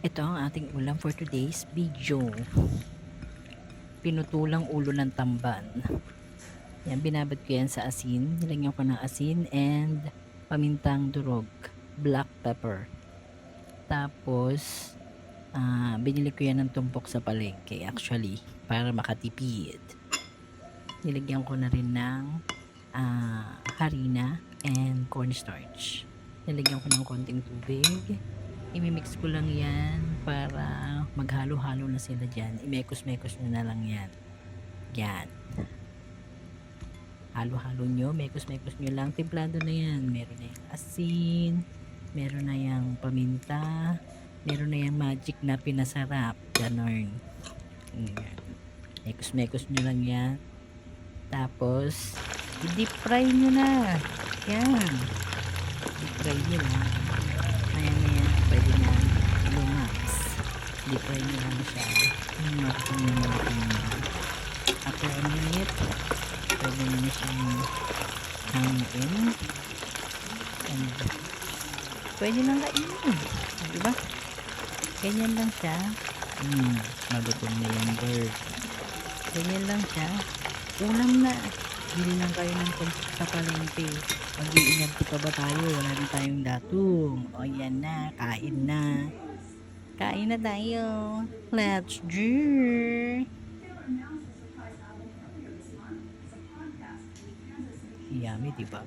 Ito ang ating ulam for today's video. Pinutulang ulo ng tamban. Yan, binabad ko yan sa asin. Nilagyan ko ng asin and pamintang durog. Black pepper. Tapos, ah, binili ko yan ng tumpok sa palengke actually para makatipid. Nilagyan ko na rin ng ah, harina and cornstarch. Nilagyan ko ng konting tubig. Imimix ko lang yan para maghalo-halo na sila dyan. Imekos-mekos nyo na lang yan. Yan. Halo-halo nyo, mekos-mekos nyo lang. Timplado na yan. Meron na yung asin, meron na yung paminta, meron na yung magic na pinasarap. Ganon. Mekos-mekos nyo lang yan. Tapos, i-deep fry nyo na. Yan. Deep fry nyo na. Deep fry nyo lang siya. Yung na. After a minute, pwede nyo na siyang hangin. And pwede nang kainin. Diba? Ganyan lang siya. Hmm, malutom na yung bird. Ganyan lang siya. Ulam na. Bili lang kayo ng palengke. Mag-iingat pa ba tayo? Wala na tayong datong. O yan na. Kain na. Kain na tayo. Let's do. Yummy, diba?